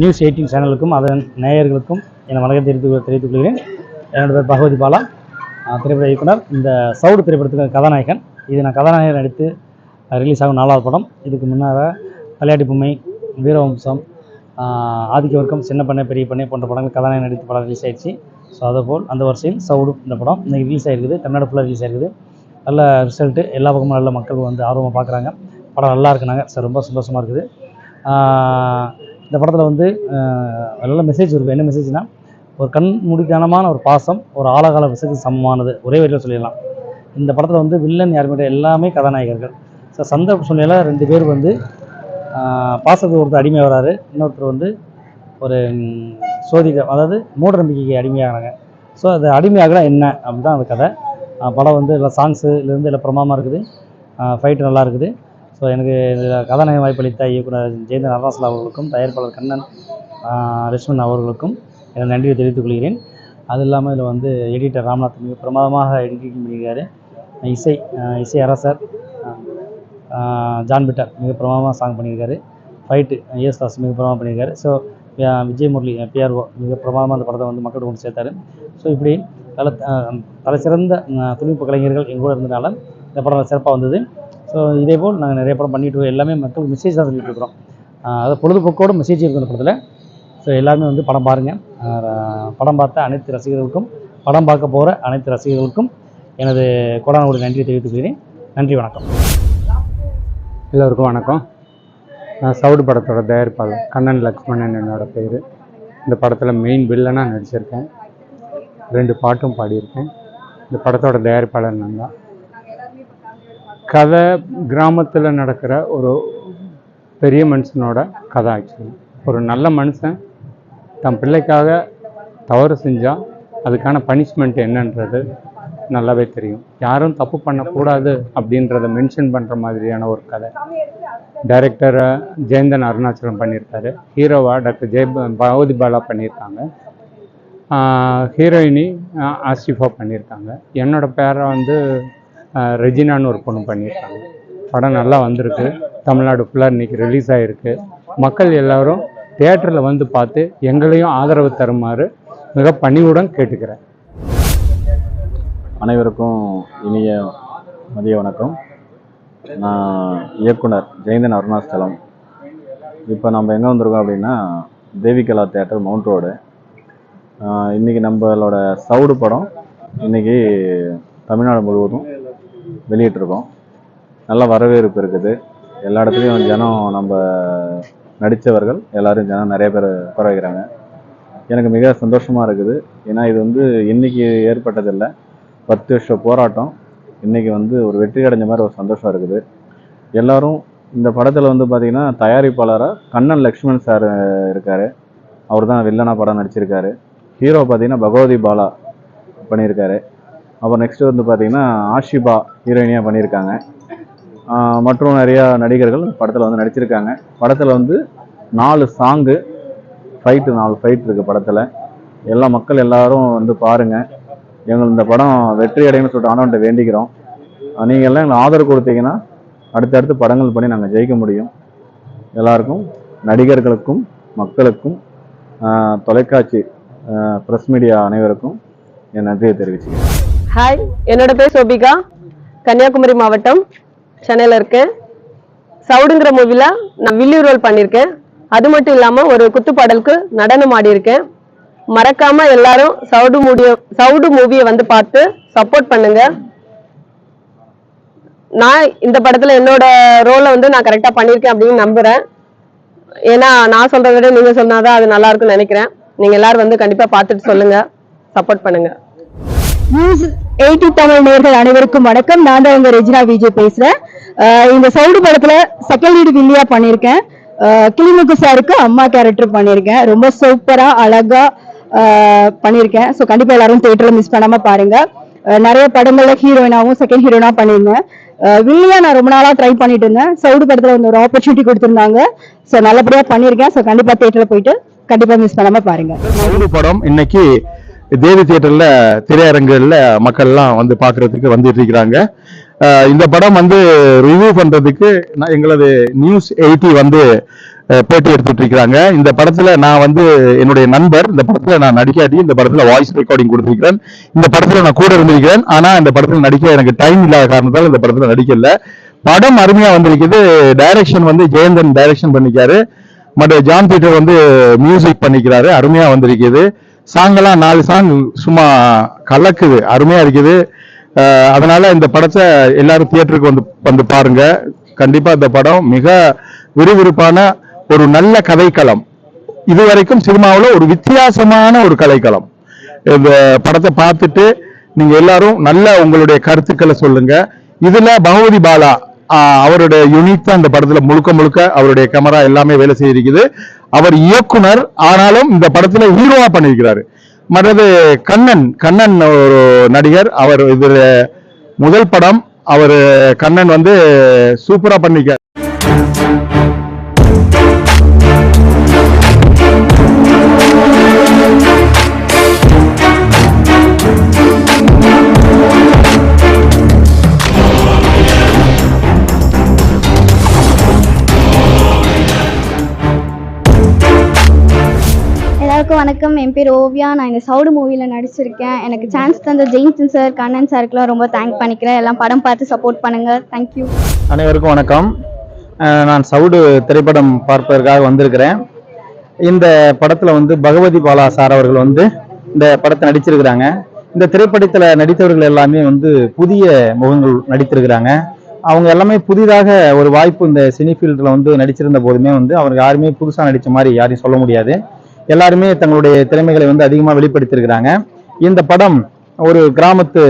News eighteen சேனலுக்கும் அதன் நேயர்களுக்கும் என வணக்கம் தெரிவித்து தெரிவித்துக் கொள்கிறேன். என்னோட பேர் பகவதி பாலா. திரைப்பட இயக்குனர். இந்த சவுடு திரைப்படத்துக்கு கதாநாயகன். இது நான் கதாநாயகன் நடித்து ரிலீஸ் ஆகும் நாலாவது படம். இதுக்கு முன்னால் விளையாட்டு பொம்மை வீரவம்சம் ஆதிக்க வர்க்கம் சின்ன பண்ணை பெரிய பண்ணை போன்ற படங்கள் கதாநாயகன் நடித்து படம் ரிலீஸ் ஆயிடுச்சு. ஸோ அதேபோல் அந்த வரிசையில் சவுடு இந்த படம் இன்றைக்கி ரிலீஸ் ஆயிருக்குது. தமிழ்நாடு ஃபுல்லாக ரிலீஸ் ஆயிருக்குது. நல்ல ரிசல்ட்டு எல்லா பக்கமும் நல்ல மக்கள் வந்து ஆர்வமாக பார்க்குறாங்க படம் நல்லா இருக்குனாங்க. சார் ரொம்ப சந்தோஷமாக இருக்குது. இந்த படத்தில் வந்து நல்ல மெசேஜ் இருக்கும் என்ன மெசேஜ்னால் ஒரு கண் முடிக்கானமான ஒரு பாசம் ஒரு ஆழகால விசைக்கு சமமானது. ஒரே வரியில் சொல்லிடலாம். இந்த படத்தில் வந்து வில்லன் யாருமே எல்லாமே கதாநாயகர்கள். ஸோ சந்தர்ப்ப சூழ்நிலை ரெண்டு பேர் வந்து பாசத்துக்கு ஒருத்தர் அடிமை வராரு. இன்னொருத்தர் வந்து ஒரு சோதிக்க அதாவது மூட நம்பிக்கைக்கு அடிமையாகிறாங்க. ஸோ அது அடிமையாகலாம் என்ன? அப்படின்னு தான் அந்த கதை. படம் வந்து எல்லாம் சாங்ஸு இல்லை எல்லாம் இருக்குது. ஃபைட்டு நல்லா இருக்குது. ஸோ எனக்கு இதில் கதாநாயக வாய்ப்பளித்த இயக்குனர் ஜெயந்த அருணாசலா அவர்களுக்கும் தயாரிப்பாளர் கண்ணன் ஆஹ் அவர்களுக்கும் எனது நன்றியை தெரிவித்துக் கொள்கிறேன். அது இல்லாமல் இதில் வந்து எடிட்டர் ராம்நாத் மிக பிரமாதமாக எடிட்டிங் பண்ணியிருக்காரு. இசை இசை அரசர் ஜான் பிட்டர் மிக பிரமாதமாக சாங் பண்ணியிருக்காரு. ஃபைட்டு எஸ் தாஸ் மிக பிரமாதம் பண்ணியிருக்காரு. ஸோ விஜய் முரளி பிஆர்ஓ மிக பிரமாதமாக அந்த படத்தை வந்து மக்கள் கொண்டு சேர்த்தாரு. ஸோ இப்படி பல தலை சிறந்த தொழில்நுட்ப கலைஞர்கள் எங்கூட இருந்தனால இந்த படம் சிறப்பாக வந்தது. ஸோ இதே போல் நாங்கள் நிறைய படம் பண்ணிட்டு எல்லாமே மக்கள் மெசேஜ் தான் சொல்லிட்டு இருக்கிறோம். ஆஹ் அது பொழுதுபோக்கோட மெசேஜ் இருக்கும் அந்த படத்தில். ஸோ எல்லாருமே வந்து படம் பாருங்கள் படம் பார்த்த அனைத்து ரசிகர்களுக்கும் படம் பார்க்க போகிற அனைத்து ரசிகர்களுக்கும் எனது கோடான நன்றி நன்றியை தெரிவித்துக் கொள்கிறேன். நன்றி வணக்கம். எல்லோருக்கும் வணக்கம். நான் சவுடு படத்தோட தயாரிப்பாளர் கண்ணன் லக்ஷ்மணன் என்னோட பேர். இந்த படத்தில் மெயின் வில்லனாக நடிச்சிருக்கேன். ரெண்டு பாட்டும் பாடியிருக்கேன். இந்த படத்தோட தயாரிப்பாளர் நான் தான். கதை கிராமத்தில் நடக்கிற ஒரு பெரிய மனுஷனோட கதை ஆக்சுவலி ஒரு நல்ல மனுஷன் தன் பிள்ளைக்காக தவறு செஞ்சால் அதுக்கான பனிஷ்மெண்ட் என்னன்றது நல்லாவே தெரியும். யாரும் தப்பு பண்ணக்கூடாது அப்படின்றத மென்ஷன் பண்ணுற மாதிரியான ஒரு கதை. டைரக்டர் ஜெயந்தன் அருணாச்சலம் பண்ணியிருக்காரு. ஹீரோவா டாக்டர் ஜெய பகவதி பாலா பண்ணியிருக்காங்க. ஹீரோயினி ஆசிஃபா பண்ணியிருக்காங்க. என்னோடய பேரை வந்து ரெஜினான்னு ஒரு பொண்ணு பண்ணியிருக்காங்க. படம் நல்லா வந்திருக்கு. தமிழ்நாடு ஃபுல்லாக இன்றைக்கி ரிலீஸ் ஆகிருக்கு மக்கள் எல்லோரும் தேட்டரில் வந்து பார்த்து எங்களையும் ஆதரவு தருமாறு மிக பணிவுடன் கேட்டுக்கிறேன். அனைவருக்கும் இனிய மதிய வணக்கம். நான் இயக்குனர் ஜெயந்தன் அருணாச்சலம். இப்போ நம்ம எங்கே வந்திருக்கோம் அப்படின்னா தேவிகலா தேட்டர் மவுண்ட் ரோடு இன்றைக்கி இன்னைக்கு நம்மளோட சவுடு படம் இன்னைக்கு தமிழ்நாடு முழுவதும் வெளியிட்டிருக்கோம். நல்ல வரவேற்பு இருக்குது. எல்லா இடத்துலையும் ஜனம் நம்ம நடித்தவர்கள் எல்லாரும் ஜனம் நிறைய பேர் உட்கார வைக்கிறாங்க எனக்கு மிக சந்தோஷமாக இருக்குது. ஏன்னா இது வந்து இன்றைக்கி ஏற்பட்டதில்லை. பத்து வருஷம் போராட்டம். இன்றைக்கி வந்து ஒரு வெற்றி அடைஞ்ச மாதிரி ஒரு சந்தோஷம் இருக்குது. எல்லோரும் இந்த படத்தில் வந்து பார்த்திங்கன்னா தயாரிப்பாளராக கண்ணன் லக்ஷ்மண் சார் இருக்கார். அவர் தான் வில்லனா படம் நடிச்சிருக்காரு. ஹீரோ பார்த்தீங்கன்னா பகவதி பாலா பண்ணியிருக்காரு. அப்புறம் நெக்ஸ்ட் வந்து பார்த்தீங்கன்னா ஆஷிபா ஹீரோயினியாக பண்ணியிருக்காங்க மற்றும் நிறையா நடிகர்கள் படத்தில் வந்து நடிச்சிருக்காங்க. படத்தில் வந்து நாலு சாங்கு ஃபைட்டு நாலு ஃபைட் இருக்குது படத்தில். எல்லா மக்கள் எல்லாரும் வந்து பாருங்கள் எங்கள் இந்த படம் வெற்றி அடையணும்னு சொல்லிட்டு ஆனவன்ட்ட வேண்டிக்கிறோம். நீங்கள் எல்லாம் எங்களுக்கு ஆதரவு கொடுத்தீங்கன்னா அடுத்தடுத்து படங்கள் பண்ணி நாங்கள் ஜெயிக்க முடியும். எல்லாருக்கும் நடிகர்களுக்கும் மக்களுக்கும் தொலைக்காட்சி ப்ரெஸ் மீடியா அனைவருக்கும் என் நன்றியை தெரிவிச்சுக்கிறேன். ஹாய் என்னோட பேர் சோபிகா. கன்னியாகுமரி மாவட்டம் சென்னையில் இருக்கேன் சவுடுங்கிற மூவில நான் வில்லி ரோல் பண்ணியிருக்கேன் அது மட்டும் இல்லாம ஒரு குத்துப்பாடலுக்கு நடனம் ஆடியிருக்கேன். மறக்காம எல்லாரும் சவுடு மூடிய சவுடு மூவியை வந்து பார்த்து சப்போர்ட் பண்ணுங்க. நான் இந்த படத்துல என்னோட ரோலை வந்து நான் கரெக்டா பண்ணியிருக்கேன் அப்படின்னு நம்புறேன். ஏன்னா நான் சொல்றதை விட நீங்க சொன்னாதான் அது நல்லா இருக்கும்னு நினைக்கிறேன். நீங்க எல்லாரும் வந்து கண்டிப்பா பார்த்துட்டு சொல்லுங்க. சப்போர்ட் பண்ணுங்க. நியூஸ் எயிட்டி தமிழ் நேர்கள் அனைவருக்கும் வணக்கம். நான் தான் உங்க ரெஜினா விஜய் பேசுறேன். இந்த சவுடு படத்துல செகண்ட் லீடு வில்லியா பண்ணியிருக்கேன். கிளிமுக்கு சாருக்கு அம்மா கேரக்டர் பண்ணியிருக்கேன். ரொம்ப சூப்பரா அழகா பண்ணியிருக்கேன். ஸோ கண்டிப்பா எல்லாரும் தியேட்டர்ல மிஸ் பண்ணாம பாருங்க. நிறைய படங்கள்ல ஹீரோயினாவும் செகண்ட் ஹீரோனா பண்ணியிருந்தேன். வில்லியா நான் ரொம்ப நாளா ட்ரை பண்ணிட்டு இருந்தேன். சவுடு படத்துல வந்து ஒரு ஆப்பர்ச்சுனிட்டி கொடுத்திருந்தாங்க. ஸோ நல்லபடியா பண்ணியிருக்கேன். ஸோ கண்டிப்பா தியேட்டர்ல போயிட்டு கண்டிப்பா மிஸ் பண்ணாம பாருங்க. சவுடு படம் இன்னைக்கு தேவி தியேட்டரில் திரையரங்குகளில் மக்கள்லாம் வந்து பார்க்குறதுக்கு வந்துட்டு இருக்கிறாங்க. இந்த படம் வந்து ரிவ்யூ பண்ணுறதுக்கு நான் எங்களது நியூஸ் எயிட்டி வந்து பேட்டி எடுத்துட்டு இந்த படத்துல நான் வந்து என்னுடைய நண்பர் இந்த படத்துல நான் நடிக்காட்டி இந்த படத்துல வாய்ஸ் ரெக்கார்டிங் கொடுத்துருக்கிறேன். இந்த படத்துல நான் கூட இருந்திருக்கிறேன். ஆனா இந்த படத்துல நடிக்க எனக்கு டைம் இல்லாத காரணத்தால் இந்த படத்துல நடிக்கல. படம் அருமையா வந்திருக்குது. டைரக்ஷன் வந்து ஜெயந்தன் டைரக்ஷன் பண்ணிக்காரு. மற்ற ஜான் பீட்டர் வந்து மியூசிக் பண்ணிக்கிறாரு. அருமையா வந்திருக்குது. சாங்கெல்லாம் நாலு சாங் சும்மா கலக்குது அருமையா இருக்குது. அதனால இந்த படத்தை எல்லாரும் தியேட்டருக்கு வந்து வந்து பாருங்க. கண்டிப்பா இந்த படம் மிக விறுவிறுப்பான ஒரு நல்ல கதைக்களம். இதுவரைக்கும் சினிமாவில் ஒரு வித்தியாசமான ஒரு கலைக்களம். இந்த படத்தை பார்த்துட்டு நீங்க எல்லாரும் நல்ல உங்களுடைய கருத்துக்களை சொல்லுங்க. இதுல பகவதி பாலா அவருடைய யூனிட் தான் இந்த படத்துல முழுக்க முழுக்க அவருடைய கேமரா எல்லாமே வேலை செய்திருக்குது. அவர் இயக்குனர் ஆனாலும் இந்த படத்துல ஹீரோவா பண்ணியிருக்கிறாரு. மற்றது கண்ணன் கண்ணன் ஒரு நடிகர். அவர் இதுல முதல் படம். அவர் கண்ணன் வந்து சூப்பரா பண்ணிக்க வணக்கம். என் பேர் ஓவியா. நான் இந்த சவுடு மூவியில் நடிச்சிருக்கேன். எனக்கு சான்ஸ் தந்த ஜெயின்சன் சார் கண்ணன் சாருக்குலாம் ரொம்ப தேங்க் பண்ணிக்கிறேன். எல்லாம் படம் பார்த்து சப்போர்ட் பண்ணுங்க. தேங்க்யூ அனைவருக்கும் வணக்கம். நான் சவுடு திரைப்படம் பார்ப்பதற்காக வந்திருக்கிறேன். இந்த படத்தில் வந்து பகவதி பாலா சார் அவர்கள் வந்து இந்த படத்தை நடிச்சிருக்கிறாங்க. இந்த திரைப்படத்தில் நடித்தவர்கள் எல்லாமே வந்து புதிய முகங்கள் நடித்திருக்கிறாங்க. அவங்க எல்லாமே புதிதாக ஒரு வாய்ப்பு இந்த சினி ஃபீல்டில் வந்து நடிச்சிருந்த போதுமே வந்து அவங்க யாருமே புதுசாக நடித்த மாதிரி யாரையும் சொல்ல முடியாது. எல்லாருமே தங்களுடைய திறமைகளை வந்து அதிகமாக வெளிப்படுத்தியிருக்கிறாங்க. இந்த படம் ஒரு கிராமத்து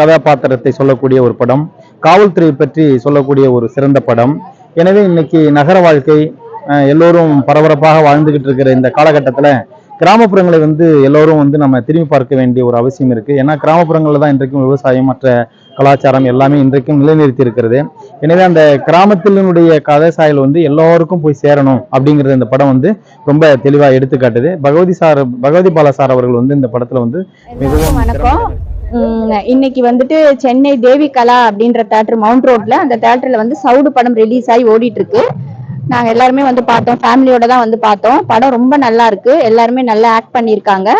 கதாபாத்திரத்தை சொல்லக்கூடிய ஒரு படம் காவல்துறை பற்றி சொல்லக்கூடிய ஒரு சிறந்த படம். எனவே இன்னைக்கு நகர வாழ்க்கை எல்லோரும் பரபரப்பாக வாழ்ந்துகிட்டு இருக்கிற இந்த காலகட்டத்தில் கிராமப்புறங்களை வந்து எல்லோரும் வந்து நம்ம திரும்பி பார்க்க வேண்டிய ஒரு அவசியம் இருக்குது ஏன்னா கிராமப்புறங்களில் தான் இன்றைக்கும் விவசாயம் மற்ற கலாச்சாரம் எல்லாமே இன்றைக்கும் நிலைநிறுத்தி இருக்கிறது. எனவே அந்த கிராமத்தினுடைய கதை சாயல் வந்து எல்லோருக்கும் போய் சேரணும் அப்படிங்கிறது இந்த படம் வந்து ரொம்ப தெளிவாக எடுத்துக்காட்டுது. பகவதி சார் பகவதி பாலா சார் அவர்கள் வந்து இந்த படத்துல வந்து மிகவும் வணக்கம். இன்னைக்கு வந்துட்டு சென்னை தேவி கலா அப்படின்ற தேட்டர் மவுண்ட் ரோட்ல அந்த தேட்டர்ல வந்து சவுடு படம் ரிலீஸ் ஆகி ஓடிட்டு இருக்கு நாங்க எல்லாருமே வந்து பார்த்தோம். ஃபேமிலியோட தான் வந்து பார்த்தோம். படம் ரொம்ப நல்லா இருக்கு. எல்லாருமே நல்லா ஆக்ட் பண்ணியிருக்காங்க.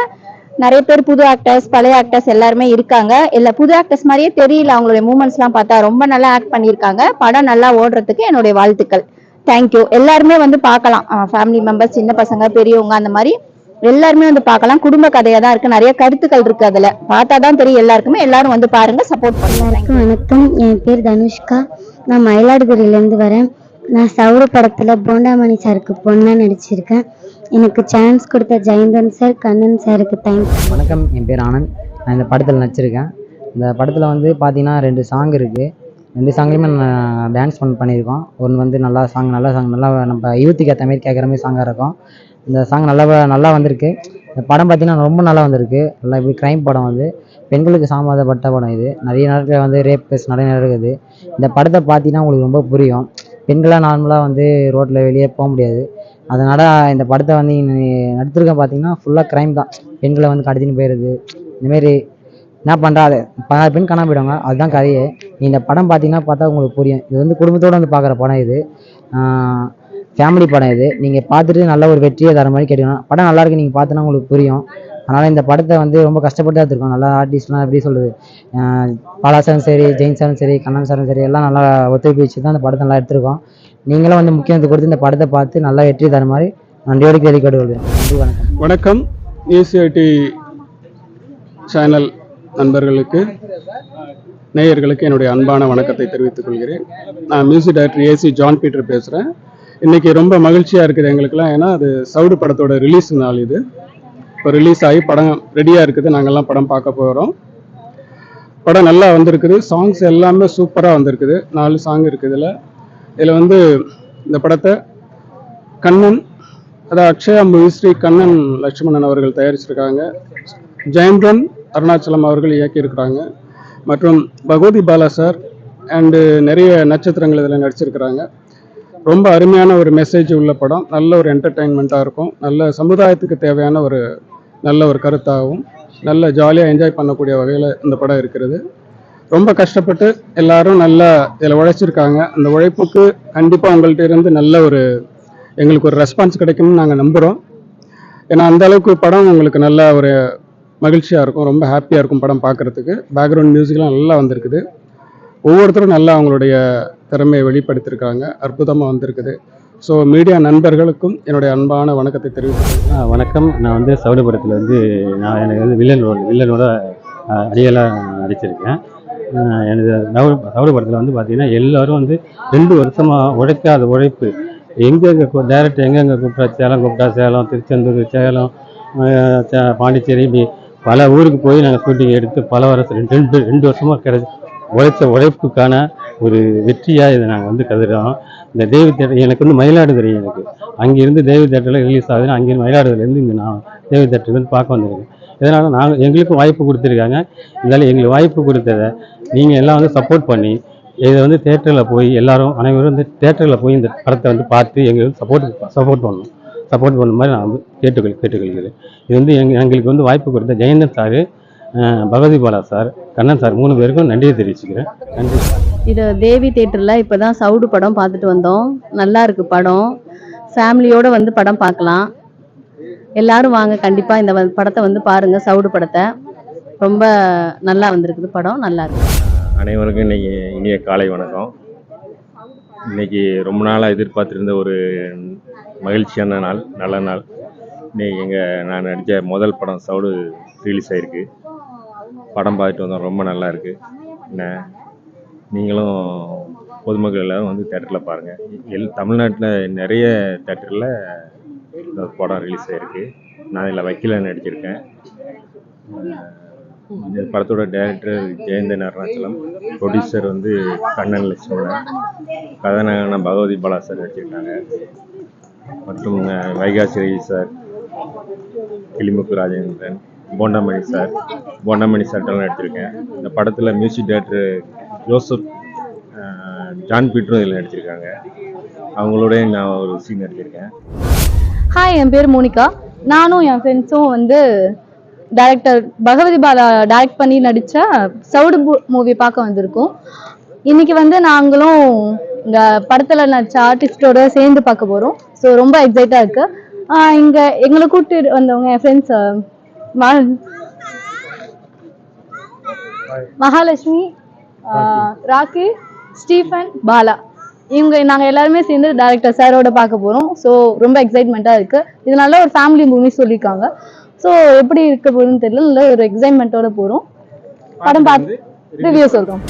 நிறைய பேர் புது ஆக்டர்ஸ் பழைய ஆக்டர்ஸ் எல்லாருமே இருக்காங்க. இல்ல புது ஆக்டர்ஸ் மாதிரியே தெரியல. அவங்களுடைய மூமெண்ட்ஸ் எல்லாம் பார்த்தா ரொம்ப நல்லா ஆக்ட் பண்ணியிருக்காங்க. படம் நல்லா ஓடுறதுக்கு என்னுடைய வாழ்த்துக்கள். தேங்க்யூ எல்லாருமே வந்து பார்க்கலாம். ஃபேமிலி மெம்பர்ஸ் சின்ன பசங்க பெரியவங்க அந்த மாதிரி எல்லாருமே வந்து பார்க்கலாம். குடும்ப கதையா தான் இருக்கு. நிறைய கருத்துக்கள் இருக்கு அதுல. பார்த்தா தான் தெரியும் எல்லாருக்குமே. எல்லாரும் வந்து பாருங்க சப்போர்ட் பண்ணுங்க. வணக்கம் என் பேர் தனுஷ்கா. நான் மயிலாடுதுறையிலேருந்து வரேன். நான் சவுடு படத்தில் போண்டாமணி சாருக்கு பொண்ணாக நடிச்சிருக்கேன். எனக்கு சான்ஸ் கொடுத்த ஜெயந்தன் சார் கண்ணன் சாருக்கு தேங்க்ஸ் வணக்கம். என் பேர் ஆனந்த். நான் இந்த படத்தில் நடிச்சிருக்கேன். இந்த படத்தில் வந்து பார்த்தீங்கன்னா ரெண்டு சாங் இருக்குது ரெண்டு சாங்லேயுமே நான் டான்ஸ் பண்ண பண்ணியிருக்கோம். ஒன்று வந்து நல்லா சாங் நல்லா சாங் நல்லா நம்ம யூத்துக்கு ஏற்ற மாதிரி கேட்குற மாதிரி சாங்காக இருக்கும். இந்த சாங் நல்லா நல்லா வந்திருக்கு. இந்த படம் பார்த்தீங்கன்னா ரொம்ப நல்லா வந்திருக்கு. நல்லா இப்படி க்ரைம் படம் வந்து. பெண்களுக்கு சாமாதப்பட்ட படம் இது. நிறைய நேரத்தில் வந்து ரேப் கேஸ் நிறைய நடக்குது. இந்த படத்தை பார்த்தீங்கன்னா உங்களுக்கு ரொம்ப புரியும். பெண்களாக நார்மலாக வந்து ரோட்டில் வெளியே போக முடியாது. அதனால் இந்த படத்தை வந்து நீ நடித்திருக்க பார்த்தீங்கன்னா ஃபுல்லாக க்ரைம் தான். பெண்களை வந்து கடத்தின்னு போயிடுது இந்தமாரி என்ன பண்ணுறா அது பதினாறு பெண் காணாம போயிடுவாங்க. அதுதான் கதையே. இந்த படம் பார்த்தீங்கன்னா பார்த்தா உங்களுக்கு புரியும். இது வந்து குடும்பத்தோடு வந்து பார்க்குற படம் இது. ஃபேமிலி படம் இது. நீங்கள் பார்த்துட்டு நல்ல ஒரு வெற்றியை தர மாதிரி கேட்டுக்கணும் படம் நல்லாயிருக்கு நீங்கள் பார்த்தோன்னா உங்களுக்கு புரியும். அதனால் இந்த படத்தை வந்து ரொம்ப கஷ்டப்பட்டு தான் எடுத்திருக்கோம். நல்லா ஆர்டிஸ்ட்லாம் எப்படி சொல்கிறது பாலாசாரும் சரி ஜெயின் சாரும் சரி கண்ணன் சாரும் சரி எல்லாம் நல்லா ஒத்துழைப்பு வச்சு தான் இந்த படத்தை நல்லா எடுத்திருக்கோம். நீங்களும் வந்து முக்கியத்துவம் கொடுத்து இந்த படத்தை பார்த்து நல்லா வெற்றி தர மாதிரி நன்றியோடு கேள்வி கேட்டுக்கொள்கிறேன் நன்றி வணக்கம். வணக்கம். ஏசிஐடி சேனல் நண்பர்களுக்கு நேயர்களுக்கு என்னுடைய அன்பான வணக்கத்தை தெரிவித்துக் கொள்கிறேன். நான் music director A C John Peter பேசுகிறேன் இன்றைக்கி ரொம்ப மகிழ்ச்சியாக இருக்குது எங்களுக்கெல்லாம். ஏன்னா அது சவுடு படத்தோட ரிலீஸ் நாள் இது. இப்போ ரிலீஸ் ஆகி படம் ரெடியாக இருக்குது. நாங்கள்லாம் படம் பார்க்க போகிறோம் படம் நல்லா வந்திருக்குது. சாங்ஸ் எல்லாமே சூப்பராக வந்திருக்குது. நாலு சாங் இருக்குது இதில். இதில் வந்து இந்த படத்தை கண்ணன் அதாவது அக்ஷயா ஸ்ரீ கண்ணன் லட்சுமணன் அவர்கள் தயாரிச்சிருக்காங்க. ஜெயந்தன் அருணாச்சலம் அவர்கள் இயக்கியிருக்கிறாங்க. மற்றும் பகவதி பாலா சார் அண்டு நிறைய நட்சத்திரங்கள் இதில் நடிச்சிருக்கிறாங்க. ரொம்ப அருமையான ஒரு மெசேஜ் உள்ள படம். நல்ல ஒரு என்டர்டெயின்மெண்ட்டாக இருக்கும். நல்ல சமுதாயத்துக்கு தேவையான ஒரு நல்ல ஒரு கருத்தாகவும் நல்ல ஜாலியாக என்ஜாய் பண்ணக்கூடிய வகையில் இந்த படம் இருக்கிறது. ரொம்ப கஷ்டப்பட்டு எல்லாரும் நல்லா இதில் உழைச்சிருக்காங்க. அந்த உழைப்புக்கு கண்டிப்பாக உங்கள்கிட்ட இருந்து நல்ல ஒரு எங்களுக்கு ஒரு ரெஸ்பான்ஸ் கிடைக்கும்னு நாங்கள் நம்புகிறோம் ஏன்னா அந்த அளவுக்கு படம் உங்களுக்கு நல்ல ஒரு மகிழ்ச்சியாக இருக்கும். ரொம்ப ஹாப்பியாக இருக்கும் படம் பார்க்குறதுக்கு பேக்ரவுண்ட் மியூசிக்லாம் நல்லா வந்திருக்குது. ஒவ்வொருத்தரும் நல்லா அவங்களுடைய திறமையை வெளிப்படுத்தியிருக்காங்க அற்புதமாக வந்திருக்குது. ஸோ மீடியா நண்பர்களுக்கும் என்னுடைய அன்பான வணக்கத்தை தெரிவித்துக்கிறேன் வணக்கம். நான் வந்து சவுடு வந்து நான் எனக்கு வந்து வில்லன் ரோல் வில்லனோட அடியலாக நடிச்சிருக்கேன். எனது சவுடு சவுடு வந்து பார்த்திங்கன்னா எல்லோரும் வந்து ரெண்டு வருஷமாக உழைக்காத உழைப்பு. எங்கெங்கே டேரக்ட் எங்கெங்கே கூப்பிட்டா சேலம் கூப்பிட்டா சேலம் திருச்செந்தூர் சேலம் சே- பாண்டிச்சேரி இப்படி பல ஊருக்கு போய் நாங்கள் ஷூட்டிங் எடுத்து பல வருஷம் ரெண்டு ரெண்டு ரெண்டு வருஷமாக கிடைச்சி உழைச்ச உழைப்புக்கான ஒரு வெற்றியாக இதை நாங்கள் வந்து கருதுகிறோம் இந்த தேவி தேட்டர் எனக்கு வந்து மயிலாடுதுறை எனக்கு. அங்கேருந்து தேவி தேட்டரில் ரிலீஸ் ஆகுதுன்னு அங்கேருந்து மயிலாடுதுறையிலேருந்து இங்கே நான் தேவி தேட்டருக்கு வந்து பார்க்க வந்திருக்கேன். இதனால் நாங்கள் எங்களுக்கும் வாய்ப்பு கொடுத்துருக்காங்க. இதனால் எங்களுக்கு வாய்ப்பு கொடுத்ததை நீங்கள் எல்லாம் வந்து சப்போர்ட் பண்ணி இதை வந்து தேட்டரில் போய் எல்லாரும் அனைவரும் வந்து தேட்டரில் போய் இந்த படத்தை வந்து பார்த்து எங்களுக்கு சப்போர்ட் சப்போர்ட் பண்ணணும். சப்போர்ட் பண்ண மாதிரி நான் வந்து கேட்டுக்கொள் கேட்டுக்கொள்கிறேன். இது வந்து எங்களுக்கு வந்து வாய்ப்பு கொடுத்த Jayanthan sir Bhagavathi Bala sir Kannan sir மூணு பேருக்கும் நன்றியை தெரிவிச்சுக்கிறேன். நன்றி இது தேவி தேட்டரில் இப்போ தான் சவுடு படம் பார்த்துட்டு வந்தோம். நல்லா இருக்கு படம். ஃபேமிலியோட வந்து படம் பார்க்கலாம். எல்லாரும் வாங்க கண்டிப்பாக இந்த படத்தை வந்து பாருங்க சவுடு படத்தை. ரொம்ப நல்லா வந்திருக்குது படம் நல்லா இருக்கு. அனைவருக்கும் இன்னைக்கு இனிய காலை வணக்கம். இன்னைக்கு ரொம்ப நாளாக எதிர்பார்த்திருந்த ஒரு மகிழ்ச்சியான நாள் நல்ல நாள். இன்னைக்கு எங்கள் நான் நடித்த முதல் படம் சவுடு ரிலீஸ் ஆயிருக்கு. படம் பார்த்துட்டு வந்தோம். ரொம்ப நல்லா இருக்கு. என்ன? நீங்களும் பொதுமக்கள் எல்லாரும் வந்து தேட்டரில் பாருங்கள் எல் தமிழ்நாட்டில் நிறைய தேட்டரில் இந்த படம் ரிலீஸ் ஆயிருக்கு. நான் இதில் வக்கீலாக நடிச்சிருக்கேன். இந்த படத்தோட டைரக்டர் ஜெயந்தன் அருணாச்சலம் ப்ரொடியூசர் வந்து கண்ணன் லட்சுமணன் கதாநாயகனா பகவதி பாலா சார் நடிச்சிருக்காங்க. மற்றும் வைகாசி சார் கிளிமுக்கு ராஜேந்திரன் போண்டாமணி சார். போண்டாமணி சார்ட்டெல்லாம் நடிச்சிருக்கேன். இந்த படத்தில் மியூசிக் டைரக்டர் ஜோசப் ஜான் பீட்டரும் இதில் நடிச்சிருக்காங்க. அவங்களோட நான் ஒரு சீன் நடிச்சிருக்கேன். ஹாய் என் பேர் மோனிகா. நானும் என் ஃப்ரெண்ட்ஸும் வந்து டைரக்டர் பகவதி பாலா டைரக்ட் பண்ணி நடித்த சவுடு மூவி பார்க்க வந்திருக்கோம். இன்னைக்கு வந்து நாங்களும் இந்த படத்தில் நடிச்ச ஆர்டிஸ்டோட சேர்ந்து பார்க்க போகிறோம் ஸோ ரொம்ப எக்ஸைட்டாக இருக்குது இங்கே எங்களை கூப்பிட்டு வந்தவங்க என் friends Mahalakshmi Rocky Stephen Bala. இவங்க நாங்கள் எல்லாருமே சேர்ந்து டேரக்டர் சாரோட பார்க்க போகிறோம் ஸோ ரொம்ப எக்ஸைட்மெண்ட்டாக இருக்குது இது நல்ல ஒரு ஃபேமிலி மூவி சொல்லியிருக்காங்க ஸோ எப்படி இருக்க போகுதுன்னு தெரியல. நல்ல ஒரு எக்ஸைட்மெண்ட்டோட போகிறோம் படம் பார்த்து ரிவ்யூ சொல்கிறோம்